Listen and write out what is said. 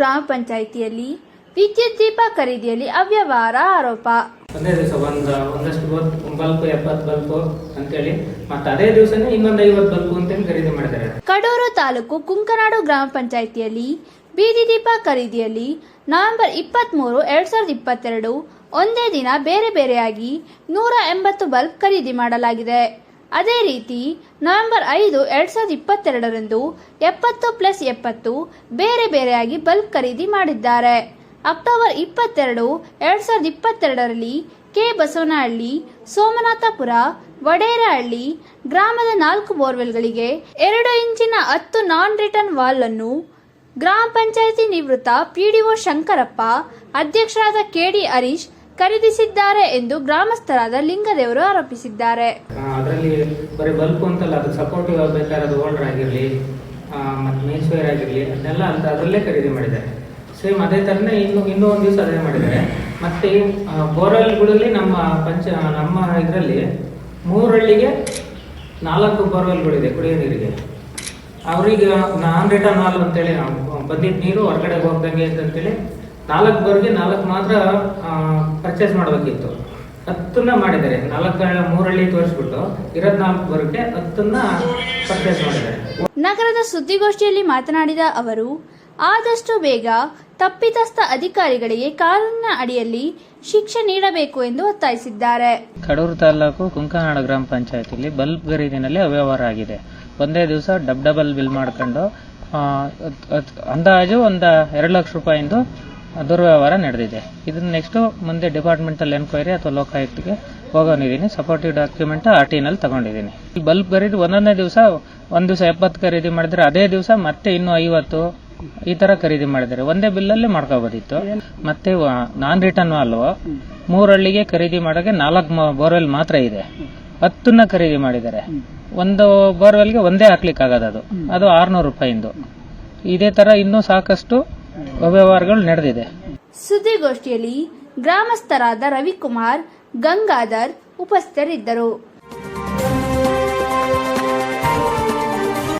ಗ್ರಾಮ ಪಂಚಾಯಿತಿಯಲ್ಲಿ ವಿದ್ಯುತ್ ದೀಪ ಖರೀದಿಯಲ್ಲಿ ಅವ್ಯವಹಾರ ಆರೋಪ. ಒಂದೇ ದಿವಸ ಒಂದು ಒಂದಷ್ಟು ಬಲ್ಪ್ ಎಪ್ಪತ್ತು ಬಲ್ಪ್ ಅಂತೇಳಿ ಮತ್ತೆ ಅದೇ ದಿವಸನೇ ಇನ್ನೊಂದು ಐವತ್ತು ಬಲ್ಪ್ ಅಂತೇಳಿ ಖರೀದಿ ಮಾಡಿದ್ದಾರೆ. ಕಡೂರು ತಾಲೂಕು ಕುಂಕನಾಡು ಗ್ರಾಮ ಪಂಚಾಯಿತಿಯಲ್ಲಿ ಬೀದಿ ದೀಪ ಖರೀದಿಯಲ್ಲಿ ನವೆಂಬರ್ ಇಪ್ಪತ್ತ್ಮೂರು ಎರಡ್ ಸಾವಿರದ ಇಪ್ಪತ್ತೆರಡು ಒಂದೇ ದಿನ ಬೇರೆ ಬೇರೆಯಾಗಿ ನೂರ ಎಂಬತ್ತು ಬಲ್ಬ್ ಖರೀದಿ ಮಾಡಲಾಗಿದೆ. ಅದೇ ರೀತಿ ನವೆಂಬರ್ ಐದು ಎರಡ್ ಸಾವಿರದ ಇಪ್ಪತ್ತೆರಡರಂದು ಎಪ್ಪತ್ತು ಪ್ಲಸ್ ಎಪ್ಪತ್ತು ಬೇರೆ ಬೇರೆಯಾಗಿ ಬಲ್ಬ್ ಖರೀದಿ ಮಾಡಿದ್ದಾರೆ. ಅಕ್ಟೋಬರ್ ಇಪ್ಪತ್ತೆರಡು ಎರಡು ಸಾವಿರದ ಇಪ್ಪತ್ತೆರಡರಲ್ಲಿ ಕೆ ಬಸವನಹಳ್ಳಿ, ಸೋಮನಾಥಪುರ, ವಡೇರಹಳ್ಳಿ ಗ್ರಾಮದ ನಾಲ್ಕು ಬೋರ್ವೆಲ್ಗಳಿಗೆ ಎರಡು ಇಂಚಿನ ಹತ್ತು ನಾನ್ ರಿಟರ್ನ್ ವಾಲ್ ಅನ್ನು ಗ್ರಾಮ ಪಂಚಾಯಿತಿ ನಿವೃತ್ತ ಪಿಡಿಒ ಶಂಕರಪ್ಪ, ಅಧ್ಯಕ್ಷರಾದ ಕೆಡಿ ಹರೀಶ್ ಖರೀದಿಸಿದ್ದಾರೆ ಎಂದು ಗ್ರಾಮಸ್ಥರಾದ ಲಿಂಗದೇವರು ಆರೋಪಿಸಿದ್ದಾರೆ. ಅದರಲ್ಲಿ ಬರೀ ಬಲ್ಪ್ ಅಂತಲ್ಲ, ಅದು ಸಪೋರ್ಟಿವ್ ಬೇಕಾದ್ರೆ ಓಲ್ಡರ್ ಆಗಿರಲಿ ಮತ್ತು ಮೇನ್ಸ್ವೇರ್ ಆಗಿರಲಿ, ಅದನ್ನೆಲ್ಲ ಅಂತ ಅದರಲ್ಲೇ ಖರೀದಿ ಮಾಡಿದ್ದಾರೆ. ಸೇಮ್ ಅದೇ ಥರನೇ ಇನ್ನು, ಇನ್ನೂ ಒಂದು ದಿವಸ ಅದೇ ಮಾಡಿದ್ದಾರೆ. ಮತ್ತು ಬೋರ್ವೆಲ್ಗಳಲ್ಲಿ ನಮ್ಮ ಪಂಚ, ನಮ್ಮ ಇದರಲ್ಲಿ ಮೂರಳ್ಳಿಗೆ ನಾಲ್ಕು ಬೋರ್ವೆಲ್ಗಳಿದೆ, ಕುಡಿಯೋ ನೀರಿಗೆ. ಅವರಿಗೆ ನಾನ್ ರಿಟರ್ನ್ ಹಾಲ್ ಅಂತೇಳಿ ಬಂದಿದ್ದ ನೀರು ಹೊರಗಡೆ ಹೋಗ್ದಂಗೆ ಅಂತೇಳಿ ನಾಲ್ಕು ಬರ್ಗೆ ನಾಲ್ಕು ಮಾತ್ರ ಪರ್ಚೇಸ್ ಮಾಡಬೇಕಿತ್ತು. ಹತ್ತನ್ನ ಮಾಡಿದ್ದಾರೆ. ನಾಲ್ಕು ಮೂರಳ್ಳಿ ತೋರಿಸ್ಬಿಟ್ಟು ಇರೋದ್ ನಾಲ್ಕು ಬರ್ಗೆ ಹತ್ತನ್ನ ಪರ್ಚೇಸ್ ಮಾಡಿದ್ದಾರೆ. ನಗರದ ಸುದ್ದಿಗೋಷ್ಠಿಯಲ್ಲಿ ಮಾತನಾಡಿದ ಅವರು ಆದಷ್ಟು ಬೇಗ ತಪ್ಪಿತಸ್ಥ ಅಧಿಕಾರಿಗಳಿಗೆ ಕಾನೂನಿನ ಅಡಿಯಲ್ಲಿ ಶಿಕ್ಷೆ ನೀಡಬೇಕು ಎಂದು ಒತ್ತಾಯಿಸಿದ್ದಾರೆ. ಕಡೂರು ತಾಲೂಕು ಕುಂಕನಾಡ ಗ್ರಾಮ ಪಂಚಾಯತಿಲಿ ಬಲ್ಬ್ ಖರೀದಿನಲ್ಲಿ ಅವ್ಯವಹಾರ ಆಗಿದೆ. ಒಂದೇ ದಿವಸ ಡಬ್ ಡಬಲ್ ಬಿಲ್ ಮಾಡ್ಕೊಂಡು ಅಂದಾಜು ಒಂದು ಎರಡು ಲಕ್ಷ ರೂಪಾಯಿಂದು ದುರ್ವ್ಯವಹಾರ ನಡೆದಿದೆ. ಇದನ್ನು ನೆಕ್ಸ್ಟ್ ಮುಂದೆ ಡಿಪಾರ್ಟ್ಮೆಂಟಲ್ ಎನ್ಕ್ವೈರಿ ಅಥವಾ ಲೋಕಾಯುಕ್ತಗೆ ಹೋಗೋನಿದ್ದೀನಿ ಸಪೋರ್ಟಿವ್ ಡಾಕ್ಯುಮೆಂಟ್ ಆರ್ ಟಿನಲ್ಲಿ ತಗೊಂಡಿದ್ದೀನಿ. ಈ ಬಲ್ಬ್ ಖರೀದಿ ಒಂದೊಂದೇ ದಿವಸ, ಒಂದು ದಿವಸ ಎಪ್ಪತ್ತು ಖರೀದಿ ಮಾಡಿದ್ರೆ ಅದೇ ದಿವಸ ಮತ್ತೆ ಇನ್ನು ಐವತ್ತು ಈ ತರ ಖರೀದಿ ಮಾಡಿದ್ದಾರೆ. ಒಂದೇ ಬಿಲ್ಲಲ್ಲಿ ಮಾಡ್ಕೋಬೋದಿತ್ತು. ಮತ್ತೆ ನಾನ್ ರಿಟರ್ನ್ ಅಲ್ವ ಮೂರಳ್ಳಿಗೆ ಖರೀದಿ ಮಾಡೋಕೆ ನಾಲ್ಕು ಬೋರ್ವೆಲ್ ಮಾತ್ರ ಇದೆ. ಹತ್ತನ್ನ ಖರೀದಿ ಮಾಡಿದ್ದಾರೆ. ಒಂದು ಬೋರ್ವೆಲ್ಗೆ ಒಂದೇ ಹಾಕ್ಲಿಕ್ಕೆ ಆಗೋದು ಅದು. ಅದು ಆರ್ನೂರು ರೂಪಾಯಿಂದು. ಇದೇ ತರ ಇನ್ನೂ ಸಾಕಷ್ಟು ಅವ್ಯವಹಾರಗಳು ನಡೆದಿದೆ. ಸುದ್ದಿಗೋಷ್ಠಿಯಲ್ಲಿ ಗ್ರಾಮಸ್ಥರಾದ ರವಿಕುಮಾರ್ ಗಂಗಾಧರ್ ಉಪಸ್ಥಿತರಿದ್ದರು.